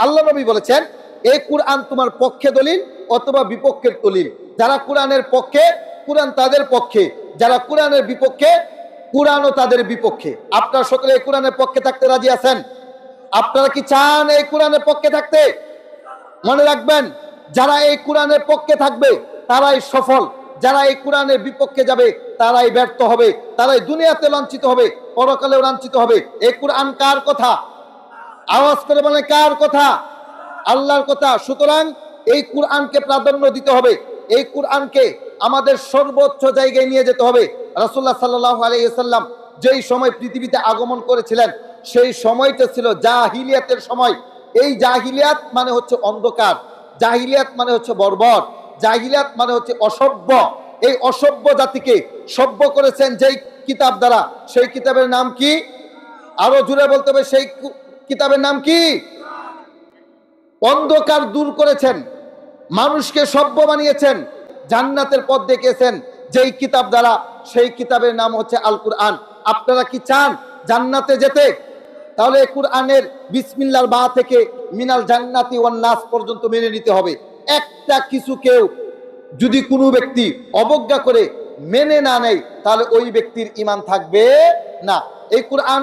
আল্লাহ নবী বলেছেন এই কোরআন তোমার পক্ষে দলিল অথবা বিপক্ষের দলিল। যারা কোরআনের পক্ষে, কোরআন তাদের পক্ষে। যারা কোরআনের বিপক্ষে, কোরআনও তাদের বিপক্ষে। আপনারা সকলে এই কোরআনের পক্ষে থাকতে রাজি আছেন? আপনারা কি চান এই কোরআনের পক্ষে থাকতে? মনে রাখবেন, যারা এই কোরআনের পক্ষে থাকবে, তারাই সফল। যারা এই কোরআনের বিপক্ষে যাবে, তারাই ব্যর্থ হবে। তারাই দুনিয়াতে লাঞ্ছিত হবে, পরকালেও লাঞ্ছিত হবে। এই কোরআন কার কথা? আওয়াজ করে বলে কার কথা? আল্লাহর কথা। সুতরাং এই কোরআনকে প্রাধান্য দিতে হবে। এই কোরআনকে আমাদের সর্বোচ্চ জায়গায় নিয়ে যেতে হবে। রাসুল্লাহ সাল্লাহ আলাইসাল্লাম যেই সময় পৃথিবীতে আগমন করেছিলেন, সেই সময়টা ছিল জাহিলিয়াতের সময়। এই জাহিলিয়াত মানে হচ্ছে অন্ধকার। জাহিলিয়াত মানে হচ্ছে বর্বর। জাহিলিয়াত মানে হচ্ছে অসভ্য। এই অসভ্য জাতিকে সভ্য করেছেন যেই কিতাব দ্বারা। সেই কিতাবের নাম কি? আরও জুড়ে বলতে হবে, সেই কিতাবের নাম কি? অন্ধকার দূর করেছেন, মানুষকে সভ্য বানিয়েছেন, জান্নাতের পথ দেখিয়েছেন, যেই কিতাব দ্বারা সেই কিতাবের নাম হচ্ছে আল কুরআন আপনারা কি চান জান্নাতে যেতে? তাহলে কুরআনের বিসমিল্লার বা থেকে মিনাল জান্নাতি ওয়ান নাস পর্যন্ত মেনে নিতে হবে। একটা কিছু কেউ যদি কোনো ব্যক্তি অবজ্ঞা করে মেনে না নেয়, তাহলে ওই ব্যক্তির ইমান থাকবে না। এই কোরআন,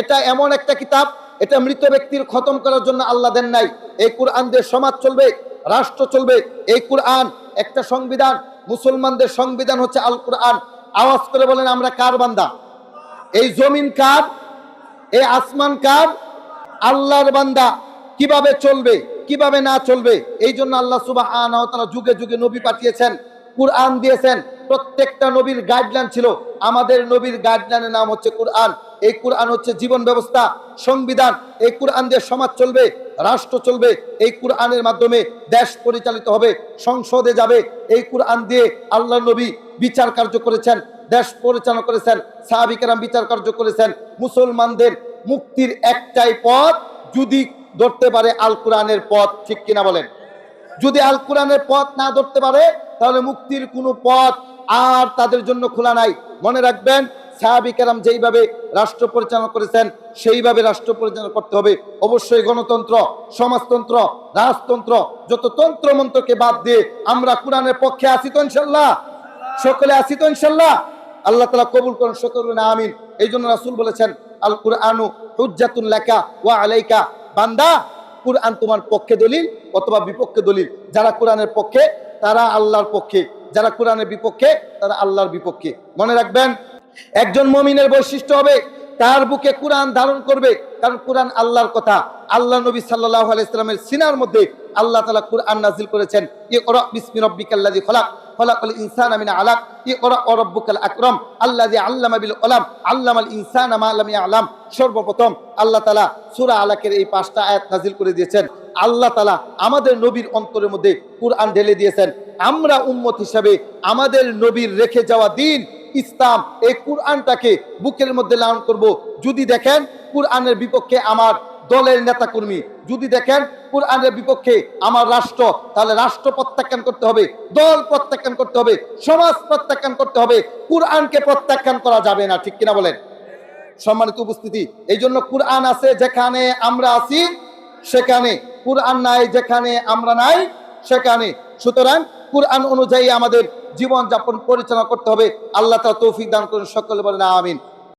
এটা এমন একটা কিতাব এটা মৃত ব্যক্তির খতম করার জন্য আল্লাহ দেন নাই। এই কোরআন দিয়ে সমাজ চলবে, রাষ্ট্র চলবে। এই কোরআন একটা সংবিধান, মুসলমানদের সংবিধান হচ্ছে আল কোরআন আওয়াজ করে বলেন, আমরা কার বান্দা? এই জমিন কার? এই আসমান কার? আল্লাহর বান্দা। কীভাবে চলবে, কীভাবে না চলবে? এই জন্য আল্লাহ সুবাহ যুগে যুগে নবী পাঠিয়েছেন, কুরআন দিয়েছেন। প্রত্যেকটা নবীর গাইডলাইন ছিল। আমাদের নবীর গাইডলাইনের নাম হচ্ছে কুরআন। এই কুরআন হচ্ছে জীবন ব্যবস্থা, সংবিধান। এই কুরআন দিয়ে সমাজ চলবে, রাষ্ট্র চলবে, এই কুরআনের মাধ্যমে দেশ পরিচালিত হবে, সংসদে যাবে। এই কুরআন দিয়ে আল্লাহ নবী বিচার কার্য করেছেন, দেশ পরিচালনা করেছেন সাহাবিকেরাম বিচার কার্য করেছেন। মুসলমানদের মুক্তির একটাই পথ, যদি ধরতে পারে আল কোরআনের পথ, ঠিক কিনা বলেন? যদি আল কোরআনের পথ না ধরতে পারে, তাহলে মুক্তির কোনো পথ আর তাদের জন্য খোলা নাই। মনে রাখবেন সাহাবিকেরাম যেইভাবে রাষ্ট্র পরিচালনা করেছেন, সেইভাবে রাষ্ট্র পরিচালনা করতে হবে। অবশ্যই গণতন্ত্র, সমাজতন্ত্র, রাজতন্ত্র, যত তন্ত্র মন্ত্রকে বাদ দিয়ে আমরা কোরআনের পক্ষে আছি তো ইনশাল্লাহ সকলে আছি তো ইনশাল্লাহ আল্লাহ তালা কবুল করুন, সকল আমিন। এই জন্য রাসুল বলেছেন আল কুরআনু হুজ্জাতুন লেখা ওয়া আলাইকা। বান্দা, কুরআন তোমার পক্ষে দলিল অথবা বিপক্ষে দলিল। যারা কোরআনের পক্ষে, তারা আল্লাহর পক্ষে। যারা কোরআনের বিপক্ষে, তারা আল্লাহর বিপক্ষে। মনে রাখবেন একজন মমিনের বৈশিষ্ট্য হবে, তার বুকে কোরআন ধারণ করবে, কারণ কোরআন আল্লাহর কথা। আল্লাহ নবী সাল্লাহ সিনার মধ্যে আল্লাহ তালা কোরআন নাজিল করেছেন আলাকের এই করে দিয়েছেন। আল্লাহ তাআলা আমাদের নবীর অন্তরের মধ্যে কোরআন ঢেলে দিয়েছেন। আমরা উম্মত হিসাবে আমাদের নবীর রেখে যাওয়া দিন ইসলাম, এই কোরআনটাকে বুকের মধ্যে লালন করব। যদি দেখেন কোরআনের বিপক্ষে আমার দলের নেতা কর্মী যদি দেখেন কোরআনের বিপক্ষে আমার রাষ্ট্র, তাহলে রাষ্ট্র প্রত্যাখ্যান করতে হবে, দল প্রত্যাখ্যান করতে হবে, সমাজ প্রত্যাখ্যান করতে হবে। কোরআনকে প্রত্যাখ্যান করা যাবে না, ঠিক কিনা বলেন? সম্মানিত উপস্থিতি এই জন্য কোরআন আছে যেখানে আমরা আছি, সেখানে। কোরআন নাই যেখানে আমরা নাই, সেখানে। সুতরাং কোরআন অনুযায়ী আমাদের জীবন যাপন পরিচালনা করতে হবে। আল্লাহ তারা তৌফিক দান করুন সকলে বলেন আমিন।